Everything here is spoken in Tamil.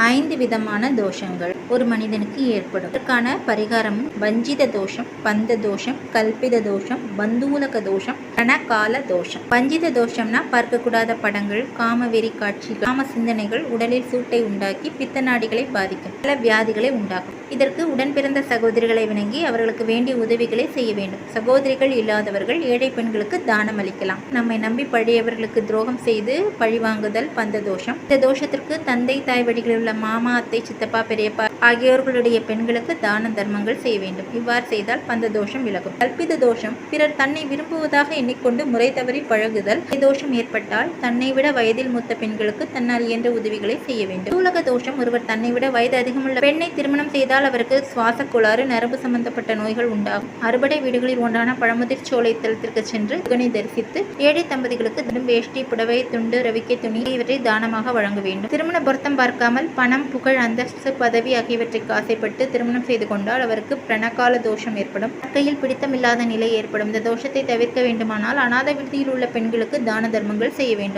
ஐந்து விதமான தோஷங்கள். ஒரு மனிதனுக்கு ஏற்படும். இதற்கான பரிகாரமும் வஞ்சித தோஷம் பந்த தோஷம் கல்பித தோஷம் பந்தூலக தோஷம் ரணகால தோஷம். வஞ்சித தோஷம்னா பார்க்கக்கூடாத படங்கள் காமவெறி காட்சிகள் காம சிந்தனைகள் உடலில் சூட்டை உண்டாக்கி பித்த நாடிகளை பாதிக்கும் பல வியாதிகளை உண்டாக்கும். இதற்கு உடன் பிறந்த சகோதரிகளை வணங்கி அவர்களுக்கு வேண்டிய உதவிகளை செய்ய வேண்டும். சகோதரிகள் இல்லாதவர்கள் ஏழை பெண்களுக்கு தானம் அளிக்கலாம். நம்மை நம்பி பழையவர்களுக்கு துரோகம் செய்து பழிவாங்குதல் பந்த தோஷம். இந்த தோஷத்திற்கு தந்தை தாய் வழிகளில் உள்ள மாமா அத்தை சித்தப்பா பெரியப்பா ஆகியோர்களுடைய பெண்களுக்கு தான தர்மங்கள் செய்ய வேண்டும். இவ்வாறு செய்தால் பந்த தோஷம் விலகும். கல்பித தோஷம் பிறர் தன்னை விரும்புவதாக எண்ணிக்கொண்டு முறை தவறி பழகுதல். தோஷம் ஏற்பட்டால் தன்னை விட வயதில் மூத்த பெண்களுக்கு தன்னால் இயன்ற உதவிகளை செய்ய வேண்டும். தூலக தோஷம் ஒருவர் தன்னை விட வயது அதிகமுள்ள பெண்ணை திருமணம் செய்தால் அவருக்கு சுவாச கோளாறு நரம்பு சம்பந்தப்பட்ட நோய்கள் உண்டாகும். அறுபடை வீடுகளில் ஒன்றான பழமுதிர் சோலை தளத்திற்கு சென்று முருகனை தரிசித்து ஏழை தம்பதிகளுக்கு தினம் வேஷ்டி புடவை துண்டு ரவிக்கை துணி இவற்றை தானமாக வழங்க வேண்டும். திருமண பொருத்தம் பார்க்காமல் பணம் புகழ் அந்தஸ்து பதவி ஆகியவற்றிற்கு ஆசைப்பட்டு திருமணம் செய்து கொண்டால் அவருக்கு பிரணகால தோஷம் ஏற்படும். கையில் பிடித்தமில்லாத நிலை ஏற்படும். இந்த தோஷத்தை தவிர்க்க வேண்டுமானால் அநாத விடுதியில் உள்ள பெண்களுக்கு தான தர்மங்கள் செய்ய வேண்டும்.